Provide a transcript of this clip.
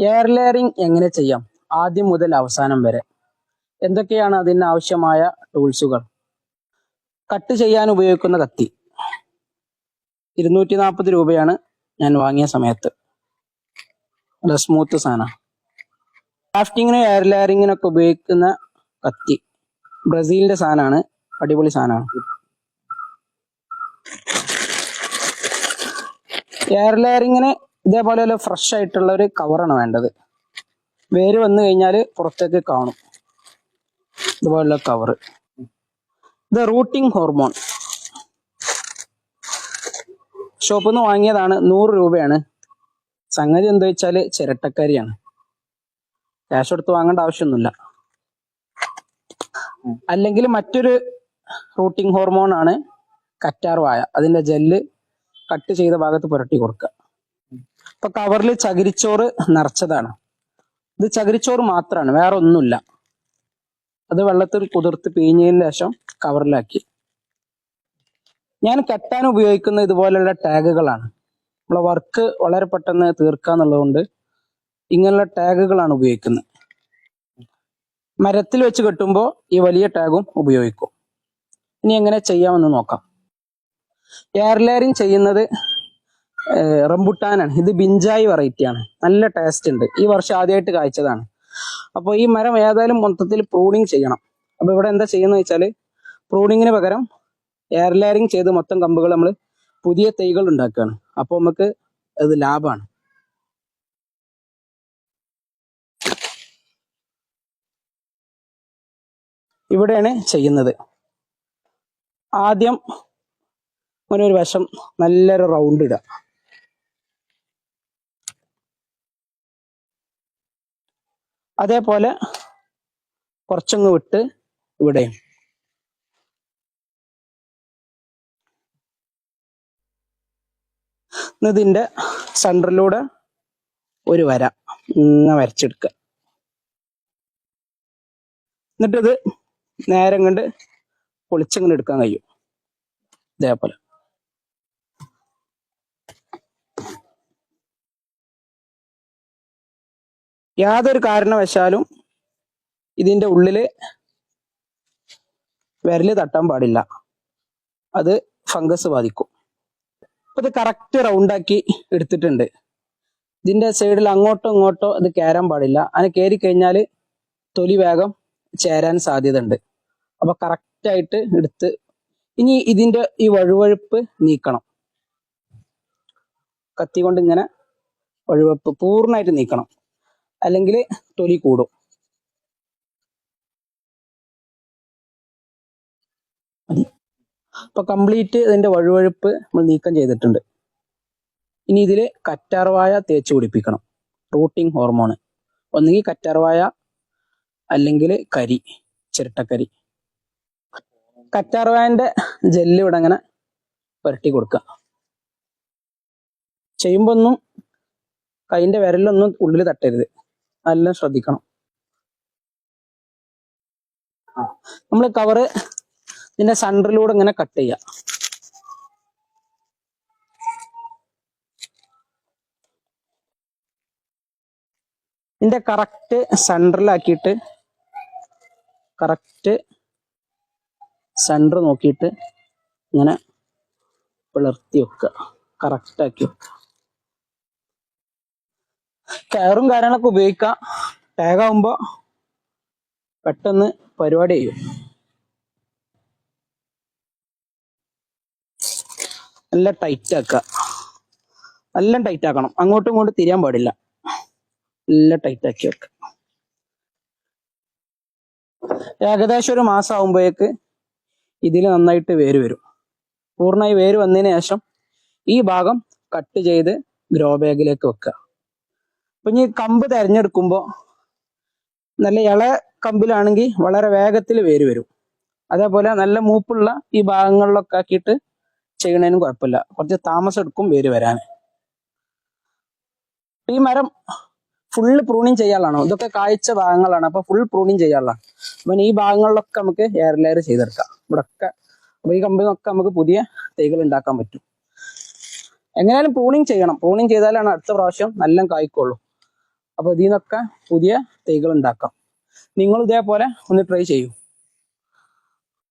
Air layering എങ്ങനെ ചെയ്യാം? ആദ്യം മുതൽ അവസാനം വരെ. എന്തൊക്കെയാണ് അതിന് ആവശ്യമായ ടൂൾസുകൾ കട്ട് ചെയ്യാൻ ഉപയോഗിക്കുന്ന കത്തി. ഇരുന്നൂറ്റി നാൽപ്പത് രൂപയാണ് ഞാൻ വാങ്ങിയ സമയത്ത്. നല്ല സ്മൂത്ത് സാധനം. ക്രാഫ്റ്റിങ്ങിനും എയർ ലെയറിങ്ങിനൊക്കെ ഉപയോഗിക്കുന്ന കത്തി. ബ്രസീലിന്റെ സാധനമാണ്. അടിപൊളി സാധനമാണ്. എയർ ലെയറിങ്ങിന് ഇതേപോലെ ഫ്രഷ് ആയിട്ടുള്ള ഒരു കവറാണ് വേണ്ടത്. വേര് വന്നു കഴിഞ്ഞാൽ പുറത്തേക്ക് കാണും. ഇതുപോലുള്ള കവർ ഇത് റൂട്ടിംഗ് ഹോർമോൺ ഷോപ്പിൽ നിന്ന് വാങ്ങിയതാണ് നൂറ് രൂപയാണ്. സംഗതി എന്താ വെച്ചാൽ ചിരട്ടക്കാരിയാണ് ക്യാഷ് കൊടുത്ത് വാങ്ങേണ്ട ആവശ്യമൊന്നുമില്ല. അല്ലെങ്കിൽ മറ്റൊരു റൂട്ടിംഗ് ഹോർമോൺ ആണ് കറ്റാർ വായ അതിന്റെ ജെല്ല് കട്ട് ചെയ്ത ഭാഗത്ത് പുരട്ടി കൊടുക്കുക. ഇപ്പൊ കവറിൽ ചകിരിച്ചോറ് നിറച്ചതാണ്. ഇത് ചകിരിച്ചോറ് മാത്രമാണ് വേറെ ഒന്നുമില്ല അത് വെള്ളത്തിൽ കുതിർത്ത് പിഴിഞ്ഞതിന് ശേഷം കവറിലാക്കി. ഞാൻ കെട്ടാൻ ഉപയോഗിക്കുന്ന ഇതുപോലെയുള്ള ടാഗുകളാണ്. നമ്മളെ വർക്ക് വളരെ പെട്ടെന്ന് തീർക്കുക എന്നുള്ളതുകൊണ്ട് ഇങ്ങനെയുള്ള ടാഗുകളാണ് ഉപയോഗിക്കുന്നത്. മരത്തിൽ വെച്ച് കെട്ടുമ്പോൾ ഈ വലിയ ടാഗും ഉപയോഗിക്കും. ഇനി എങ്ങനെ ചെയ്യാമെന്ന് നോക്കാം. എയർ ലെയറിങ് ചെയ്യുന്നത് റംബുട്ടാനാണ്. ഇത് ബിഞ്ചായി വെറൈറ്റി ആണ്. നല്ല ടേസ്റ്റ് ഉണ്ട്. ഈ വർഷം ആദ്യമായിട്ട് കായ്ച്ചതാണ്. അപ്പോൾ ഈ മരം ഏതായാലും മൊത്തത്തിൽ പ്രൂണിങ് ചെയ്യണം. അപ്പോൾ ഇവിടെ എന്താ ചെയ്യുന്നത് വെച്ചാൽ പ്രൂണിങ്ങിന് പകരം എയർ ലെയറിങ് ചെയ്ത് മൊത്തം കമ്പുകൾ നമ്മൾ പുതിയ തൈകൾ ഉണ്ടാക്കുകയാണ്. അപ്പോൾ നമുക്ക് അത് ലാഭമാണ്. ഇവിടെയാണ് ചെയ്യുന്നത്. ആദ്യം അങ്ങനെ ഒരു വശം നല്ലൊരു റൗണ്ട് ഇടുക. അതേപോലെ കുറച്ചങ്ങ് വിട്ട് ഇവിടെയും ഇതിന്റെ ഇതിന്റെ സെന്ററിലൂടെ ഒരു വര ഇങ്ങനെ വരച്ചെടുക്കുക. എന്നിട്ട് ഇത് നേരം കണ്ട് പൊളിച്ചങ്ങനെ എടുക്കാൻ കഴിയും. ഇതേപോലെ. യാതൊരു കാരണവശാലും ഇതിന്റെ ഉള്ളിൽ വിരൽ തട്ടാൻ പാടില്ല. അത് ഫംഗസ് ബാധിക്കും. അപ്പൊ ഇത് കറക്റ്റ് റൗണ്ടാക്കി എടുത്തിട്ടുണ്ട്. ഇതിന്റെ സൈഡിൽ അങ്ങോട്ടോ ഇങ്ങോട്ടോ ഇത് കയറാൻ പാടില്ല. അങ്ങനെ കയറി കഴിഞ്ഞാൽ തൊലി വേഗം ചേരാൻ സാധ്യത ഉണ്ട് അപ്പൊ കറക്റ്റ് ആയിട്ട് എടുത്ത് ഇനി ഇതിന്റെ ഈ വഴുവഴുപ്പ് നീക്കണം. കത്തി കൊണ്ട് ഇങ്ങനെ വഴുവഴുപ്പ് പൂർണമായിട്ട് നീക്കണം. അല്ലെങ്കിൽ തൊലി കൂടും. അപ്പൊ കംപ്ലീറ്റ് ഇതിന്റെ വഴുവഴുപ്പ് നമ്മൾ നീക്കം ചെയ്തിട്ടുണ്ട്. ഇനി ഇതിൽ കറ്റാർവായ തേച്ച് പിടിപ്പിക്കണം. റൂട്ടിംഗ് ഹോർമോൺ ഒന്നുകിൽ കറ്റാർവായ അല്ലെങ്കിൽ കരി ചിരട്ടക്കരി. കറ്റാർവായന്റെ ജെല്ല് ഇവിടെ അങ്ങനെ പുരട്ടി കൊടുക്കുക. ചെയ്യുമ്പോ ഒന്നും കൈന്റെ വിരലൊന്നും ഉള്ളിൽ തട്ടരുത്. നല്ല ശ്രദ്ധിക്കണം. നമ്മൾ കവർ ഇതിന്റെ സെന്ററിലൂടെ ഇങ്ങനെ കട്ട് ചെയ്യാം. ഇതിന്റെ കറക്റ്റ് സെന്ററിലാക്കിയിട്ട് കറക്റ്റ് സെന്റർ നോക്കിയിട്ട് ഇങ്ങനെ പിളർത്തി വെക്കുക. കറക്റ്റ് ആക്കി വെക്കുക. കയറും കാര്യങ്ങളൊക്കെ ഉപയോഗിക്കാം. ടാഗ് ആവുമ്പോ പെട്ടെന്ന് പരിപാടി ചെയ്യും. നല്ല ടൈറ്റ് ആക്കുക. നല്ല ടൈറ്റ് ആക്കണം. അങ്ങോട്ടും ഇങ്ങോട്ടും തിരിയാൻ പാടില്ല. നല്ല ടൈറ്റ് ആക്കി വെക്കുക. ഏകദേശം ഒരു മാസം ആകുമ്പോഴേക്ക് ഇതിൽ നന്നായിട്ട് വേര് വരും. പൂർണമായി വേര് വന്നതിന് ശേഷം ഈ ഭാഗം കട്ട് ചെയ്ത് ഗ്രോ ബാഗിലേക്ക് വെക്കുക. അപ്പൊ ഇനി കമ്പ് തിരഞ്ഞെടുക്കുമ്പോൾ നല്ല ഇള കമ്പിലാണെങ്കിൽ വളരെ വേഗത്തിൽ വേര് വരും. അതേപോലെ നല്ല മൂപ്പുള്ള ഈ ഭാഗങ്ങളിലൊക്കെ ആക്കിയിട്ട് ചെയ്യണതിനും കുഴപ്പമില്ല. കുറച്ച് താമസം എടുക്കും വേര് വരാൻ ഈ മരം ഫുള്ള് പ്രൂണിങ് ചെയ്യാനുള്ളതാണോ? ഇതൊക്കെ കാഴ്ച ഭാഗങ്ങളാണ്. അപ്പൊ ഫുൾ പ്രൂണിങ് ചെയ്യാനുള്ളതാണ്. അപ്പൊ ഈ ഭാഗങ്ങളിലൊക്കെ നമുക്ക് എയർ ലെയർ ചെയ്തെടുക്കാം. ഇവിടെയൊക്കെ അപ്പൊ ഈ കമ്പിന്നൊക്കെ നമുക്ക് പുതിയ തൈകൾ ഉണ്ടാക്കാൻ പറ്റും. എങ്ങനെയാലും പ്രൂണിങ് ചെയ്യണം. പ്രൂണിങ് ചെയ്താലാണ് അടുത്ത പ്രാവശ്യം നല്ല കായ്ക്കുള്ളൂ. അപ്പോൾ ഇതിൽ നിന്നൊക്കെ പുതിയ തൈകൾ ഉണ്ടാക്കാം. നിങ്ങൾ ഇതേപോലെ ഒന്ന് ട്രൈ ചെയ്യൂ.